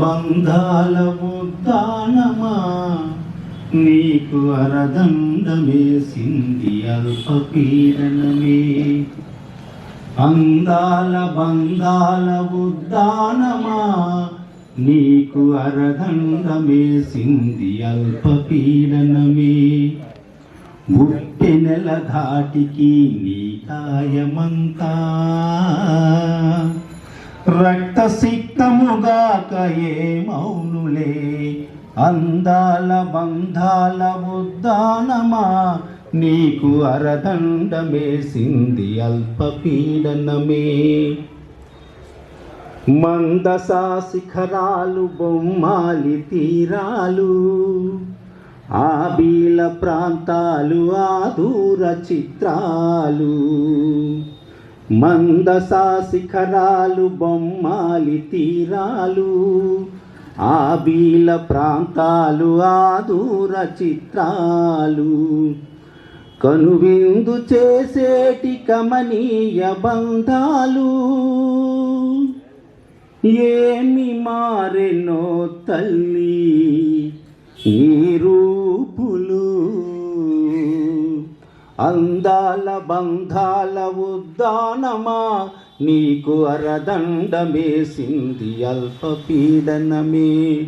బంధాల ఉద్దానమా నీకు అరదండమేసింది అల్పపీడనమే. అందాల బంధాల ఉద్దానమా నీకు అరదండమేసింది అల్పపీడనమే. పీడనమే నెల ధాటికి నీ కాయమంతా. రక్త సిక్తముగాక ఏ మౌనులే అందాల బంధాల ఉద్దానమా నీకు అరదండమేసింది అల్ప పీడనమే మందసా శిఖరాలు బొమ్మాలి తీరాలు ఆబీల ప్రాంతాలు ఆదూర చిత్రాలు. మందసా శిఖరాలు బొమ్మాలి తీరాలు ఆబీల ప్రాంతాలు ఆదూర చిత్రాలు. కనువిందు చేసేటి కమనీయ బంధాలు. ఏమి మారెనో తల్లి నీరు అందాల బంధాల ఉద్దానమా? నీకు అరదండమేసింది అల్పపీడనమే.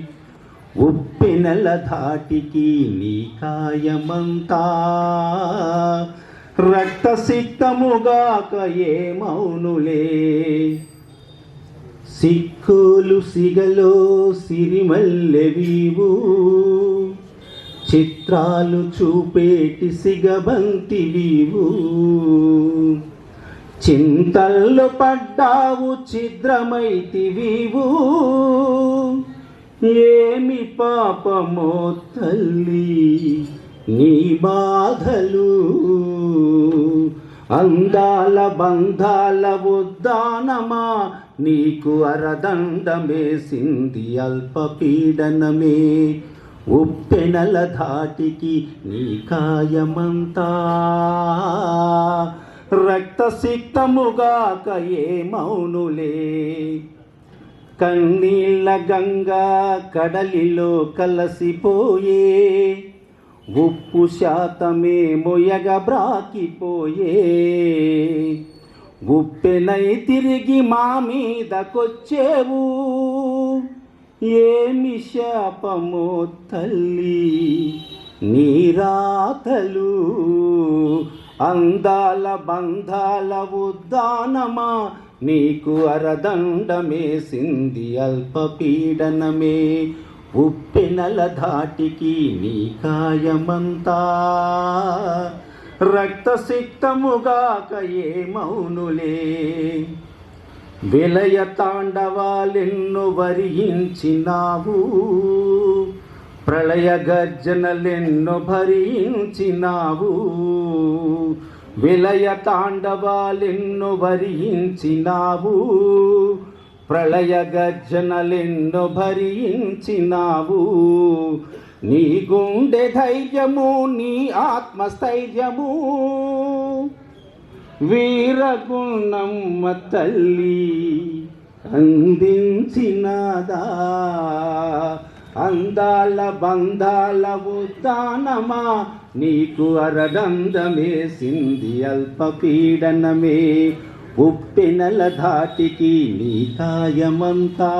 ఉప్పినల ఉప్పెనెల ధాటికి నీ కాయమంతా. రక్తసిక్తముగాక ఏ మౌనులే సిక్కులు సిగలో సిరిమల్లెవీవు చిత్రాలు చూపేటి సిగబంతివీవు. చింతల్లో పడ్డావు ఛిద్రమైతివీవు. ఏమి పాపమో తల్లి నీ బాధలు. అందాల బంధాల ఉద్దానమా నీకు అరదండమేసింది అల్ప పీడనమే ఉప్పెనల ధాటికి నీ కాయమంతా రక్తసిక్తముగాక ఏ మౌనులే. కన్నీళ్ళ గంగా కడలిలో కలసిపోయే. ఉప్పు శాతమే మొయగ బ్రాకిపోయే. ఉప్పెనై తిరిగి మా మీదకొచ్చేవు ఏమి శాపమో తల్లి నీరాతలు అందాల బంధాల ఉద్దానమా? నీకు అరదండమేసింది అల్ప పీడనమే ఉప్పెనల ధాటికి నీ కాయమంతా. రక్తసిక్తముగాక ఏ మౌనులే విలయ తాండవాలెన్ను వరించినావు ప్రళయ గర్జనలెన్ను భరించినావు. విలయ తాండవాలెన్ను వరించినావు ప్రళయ గర్జనలెన్ను భరించినావు. నీ గుండె ధైర్యము నీ ఆత్మస్థైర్యము. వీరగుణమ్మ తల్లి అందించినదా. అందాల బంధాల ఉద్దానమా నీకు అరగంధమేసింది అల్ప పీడనమే ఉప్పెనల ధాటికి నీ కాయమంతా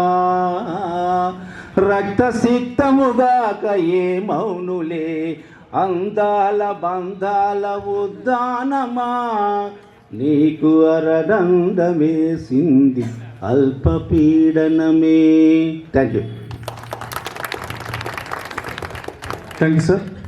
రక్తసిక్తముగాక ఏ మౌనులే అందాల బంధాల ఉద్దానమా? నీకు అరదండమేసింది అల్ప పీడనమే. Thank you thank you sir